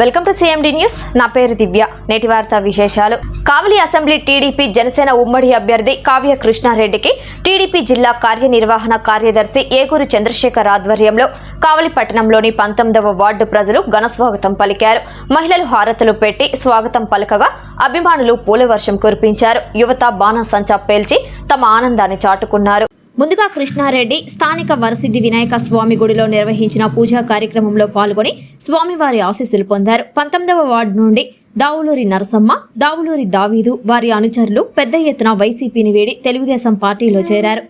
Welcome to CMD news నా పేరు దివ్య. నేటి వార్త విశేషాలు. కావలి అసెంబ్లీ టీడీపీ జనసేన ఉమ్మడి అభ్యర్థి కావ్య కృష్ణారెడ్డికి టీడీపీ జిల్లా కార్యనిర్వహణ కార్యదర్శి ఏగూరు చంద్రశేఖర్ ఆధ్వర్యంలో కావలి పట్టణంలోని పంతొమ్మిదవ వార్డు ప్రజలు ఘనస్వాగతం పలికారు. మహిళలు హారతులు పెట్టి స్వాగతం పలకగా అభిమానులు పూలవర్షం కురిపించారు. యువత బాణసంచా పేల్చి తమ ఆనందాన్ని చాటుకున్నారు. ముందుగా కృష్ణారెడ్డి స్థానిక వరసిద్ధి వినాయక స్వామి గుడిలో నిర్వహించిన పూజా కార్యక్రమంలో పాల్గొని స్వామివారి ఆశీస్సులు పొందారు. పంతొమ్మిదవ వార్డు నుండి దావులూరి నరసమ్మ దావులూరి దావీదు వారి అనుచరులు పెద్ద ఎత్తున వైసీపీని వీడి తెలుగుదేశం పార్టీలో చేరారు.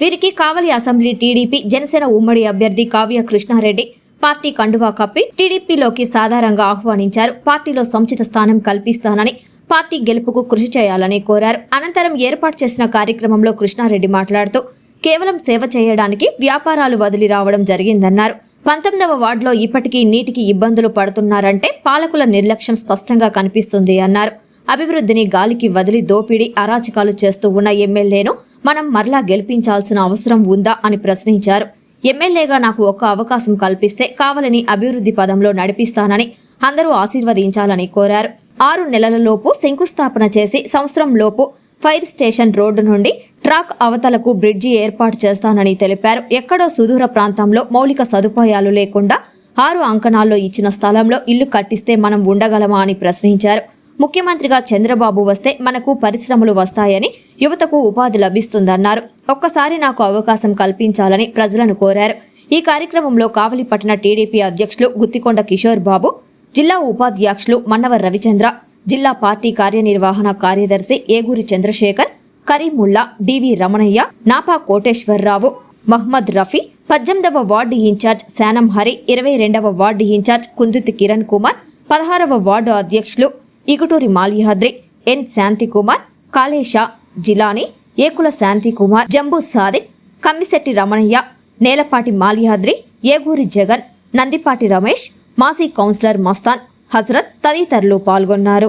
వీరికి కావలి అసెంబ్లీ టీడీపీ జనసేన ఉమ్మడి అభ్యర్థి కావ్య కృష్ణారెడ్డి పార్టీ కండువా కప్పి టీడీపీలోకి సాధారణంగా ఆహ్వానించారు. పార్టీలో సముచిత స్థానం కల్పిస్తానని పార్టీ గెలుపుకు కృషి చేయాలని కోరారు. అనంతరం ఏర్పాటు చేసిన కార్యక్రమంలో కృష్ణారెడ్డి మాట్లాడుతూ కేవలం సేవ చేయడానికి వ్యాపారాలు వదిలి రావడం జరిగిందన్నారు. పంతొమ్మిదవ వార్డులో ఇప్పటికీ నీటికి ఇబ్బందులు పడుతున్నారంటే పాలకుల నిర్లక్ష్యం స్పష్టంగా కనిపిస్తుంది అన్నారు. అభివృద్ధిని గాలికి వదిలి దోపిడీ అరాచకాలు చేస్తూ ఉన్న ఎమ్మెల్యేను మనం మరలా గెలిపించాల్సిన అవసరం ఉందా అని ప్రశ్నించారు. ఎమ్మెల్యేగా నాకు ఒక్క అవకాశం కల్పిస్తే కావాలని అభివృద్ధి పదంలో నడిపిస్తానని అందరూ ఆశీర్వదించాలని కోరారు. ఆరు నెలలలోపు శంకుస్థాపన చేసి సంవత్సరంలోపు ఫైర్ స్టేషన్ రోడ్డు నుండి ట్రాక్ అవతలకు బ్రిడ్జి ఏర్పాటు చేస్తానని తెలిపారు. ఎక్కడో సుదూర ప్రాంతంలో మౌలిక సదుపాయాలు లేకుండా ఆరు అంకణాల్లో ఇచ్చిన స్థలంలో ఇల్లు కట్టిస్తే మనం ఉండగలమా అని ప్రశ్నించారు. ముఖ్యమంత్రిగా చంద్రబాబు వస్తే మనకు పరిశ్రమలు వస్తాయని యువతకు ఉపాధి లభిస్తుందన్నారు. ఒక్కసారి నాకు అవకాశం కల్పించాలని ప్రజలను కోరారు. ఈ కార్యక్రమంలో కావలిపట్టణ టీడీపీ అధ్యక్షులు గుత్తికొండ కిషోర్ బాబు జిల్లా ఉపాధ్యక్షులు మన్నవర్ రవిచంద్ర జిల్లా పార్టీ కార్యనిర్వహణ కార్యదర్శి ఏగూరి చంద్రశేఖర్ కరీముల్లా డివి రమణయ్య నాపా కోటేశ్వరరావు మహ్మద్ రఫీ పద్దెనిమిదవ వార్డు ఇన్ఛార్జ్ శానం హరి ఇరవై రెండవ వార్డు ఇన్ఛార్జ్ కుందుతి కిరణ్ కుమార్ పదహారవ వార్డు అధ్యక్షులు ఇగుటూరి మాల్యాద్రి ఎన్ శాంతికుమార్ కాళేషా జిలాని ఏకుల శాంతికుమార్ జంబూ సాదిక్ కమ్మిశెట్టి రమణయ్య నేలపాటి మాల్యాద్రి ఏగూరి జగన్ నందిపాటి రమేష్ మాజీ కౌన్సిలర్ మస్తాన్ హజరత్ తదితరులు పాల్గొన్నారు.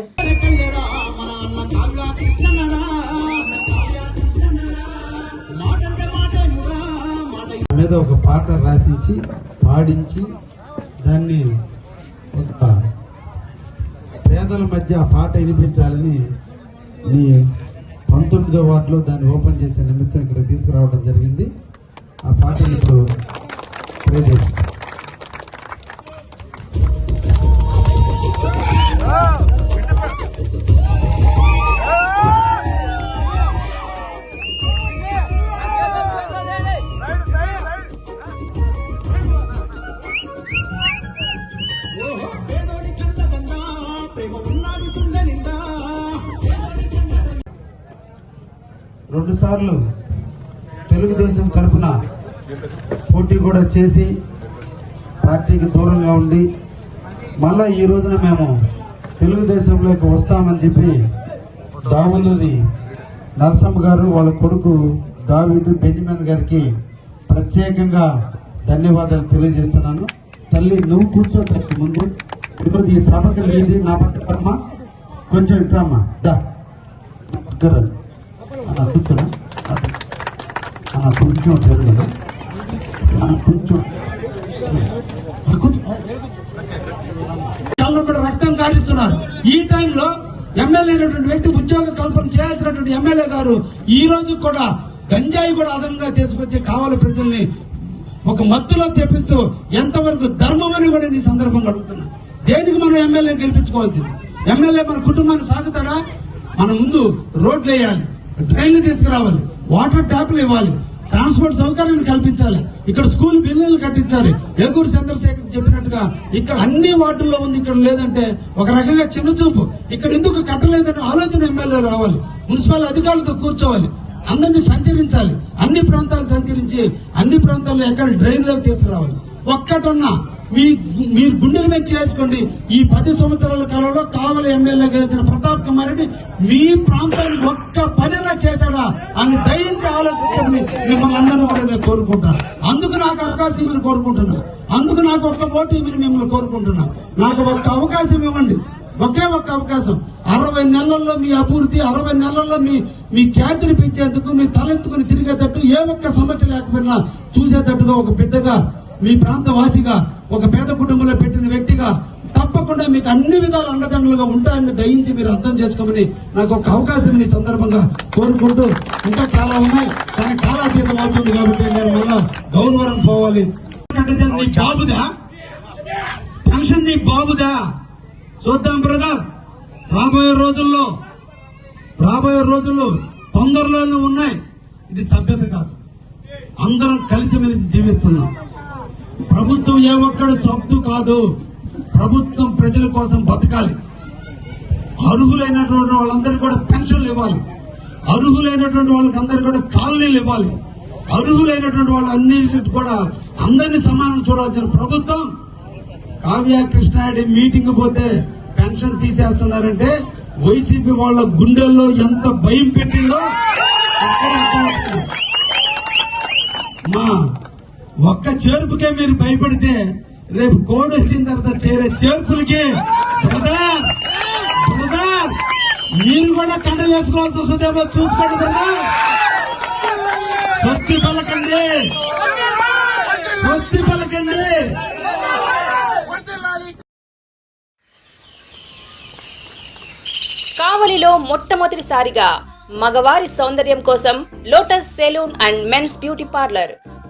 మీద ఒక పాట రాసించి పాడించి దాన్ని ఒక పేదల మధ్య ఆ పాట వినిపించాలని మీ పంతొమ్మిదో వార్డులో దాన్ని ఓపెన్ చేసే నిమిత్తం ఇక్కడ తీసుకురావడం జరిగింది. ఆ పాటని ఇప్పుడు రెండు సార్లు తెలుగుదేశం తరఫున పోటీ కూడా చేసి పార్టీకి దూరంగా ఉండి మళ్ళా ఈ రోజున మేము తెలుగుదేశంలోకి వస్తామని చెప్పి దావులూరి నరసమ్మ గారు వాళ్ళ కొడుకు దావీదు బెంజమిన్ గారికి ప్రత్యేకంగా ధన్యవాదాలు తెలియజేస్తున్నాను. తల్లి నువ్వు కూర్చో ముందు. ఇప్పుడు ఈ సభకు లేదు నా పక్కన కొంచెం ఇట్రామ్మా దా. పక్కన అలా కూర్చోనా అలా కొంచెం జరుగుతుంది అలా కొంచెం కూర్చో రక్తం కారిస్తున్నారు ఈ టైంలో ఎమ్మెల్యే అయినటువంటి వ్యక్తి ఉద్యోగ కల్పన చేయాల్సినటువంటి ఎమ్మెల్యే గారు ఈ రోజు కూడా గంజాయి కూడా అదనంగా తీసుకొచ్చి కావాలి ప్రజల్ని ఒక మత్తులో తెప్పిస్తూ ఎంతవరకు ధర్మం అని కూడా ఈ సందర్భంగా అడుగుతున్నా. దేనికి మనం ఎమ్మెల్యే గెలిపించుకోవాల్సింది? ఎమ్మెల్యే మన కుటుంబాన్ని సాగుతాడా? మన ముందు రోడ్లు వేయాలి ట్రైన్లు తీసుకురావాలి. వాటర్ ట్యాపులు ఇవ్వాలి. ట్రాన్స్పోర్ట్ సౌకర్యాన్ని కల్పించాలి. ఇక్కడ స్కూల్ బిల్లులు కట్టించాలి. ఏగూరు చంద్రశేఖర్ చెప్పినట్టుగా ఇక్కడ అన్ని వార్డుల్లో ఉంది ఇక్కడ లేదంటే ఒక రకంగా చిన్న చూపు ఇక్కడ ఎందుకు కట్టలేదనే ఆలోచన ఎమ్మెల్యే రావాలి. మున్సిపల్ అధికారులతో కూర్చోవాలి. అందరినీ సంచరించాలి. అన్ని ప్రాంతాలు సంచరించి అన్ని ప్రాంతాల్లో ఎక్కడ డ్రైన్లోకి తీసుకురావాలి. ఒక్కటున్నా మీ మీరు గుండెల మీద చేసుకోండి. ఈ పది సంవత్సరాల కాలంలో కావలి ఎమ్మెల్యే గెలిచిన ప్రతాప్ కుమార్ రెడ్డి మీ ప్రాంతాన్ని ఒక్క పనిలా చేశాడా అని దయించి ఆలోచించమని మిమ్మల్ని అందరినీ కూడా నేను కోరుకుంటాను అందుకు నాకు అవకాశం మీరు కోరుకుంటున్నా. అందుకు నాకు ఒక్క ఓటు మీరు మిమ్మల్ని కోరుకుంటున్నా. నాకు ఒక్క అవకాశం ఇవ్వండి. ఒకే ఒక్క అవకాశం. అరవై నెలల్లో మీ అభివృద్ధి అరవై నెలల్లో మీ మీ ఖ్యాతిని పెంచేందుకు మీ తలెత్తుకుని తిరిగేటట్టు ఏ ఒక్క సమస్య లేకపోయినా చూసేటట్టుగా ఒక బిడ్డగా మీ ప్రాంత వాసిగా ఒక పేద కుటుంబంలో పెట్టిన వ్యక్తిగా తప్పకుండా మీకు అన్ని విధాలు అండదండలుగా ఉంటాయని దయించి మీరు అర్థం చేసుకోమని నాకు ఒక అవకాశం ఈ సందర్భంగా కోరుకుంటూ ఇంకా చాలా ఉన్నాయి. కానీ కాలాతీతం అవుతుంది కాబట్టి నేను మళ్ళా గౌరవరం పోవాలి. అంటే నీ బాబుదా? పెన్షన్ నీ బాబుదా? చూద్దాం బ్రదర్. రాబోయే రోజుల్లో రాబోయే రోజుల్లో తొందరలోనే ఉన్నాయి. ఇది సభ్యత కాదు. అందరం కలిసిమెలిసి జీవిస్తున్నాం. ప్రభుత్వం ఏ ఒక్కడు సొత్తు కాదు. ప్రభుత్వం ప్రజల కోసం బతకాలి. అర్హులైనటువంటి వాళ్ళందరికీ కూడా పెన్షన్లు ఇవ్వాలి. అర్హులైనటువంటి వాళ్ళకి అందరికీ కూడా కాలనీలు ఇవ్వాలి. అర్హులైనటువంటి వాళ్ళన్నిటికీ కూడా అందరినీ సమానం చూడాల్సిన ప్రభుత్వం కావ్య కృష్ణారెడ్డి మీటింగ్ పోతే పెన్షన్ తీసేస్తున్నారంటే వైసీపీ వాళ్ళ గుండెల్లో ఎంత భయం పెట్టిందో మా ఒక్క చేర్పుకే మీరు భయపడితే రేపు కోడ్ వచ్చిన తర్వాత చేరే చేర్పులకి. బ్రదర్! బ్రదర్! మీరు కూడా కండ వేసుకోవాల్సి వస్తుందేమో చూసుకోండి బ్రదర్! స్వస్తి పలకండి! స్వస్తి పలకండి! కావలిలో మొట్టమొదటిసారిగా మగవారి సౌందర్యం కోసం lotus salon and men's beauty parlour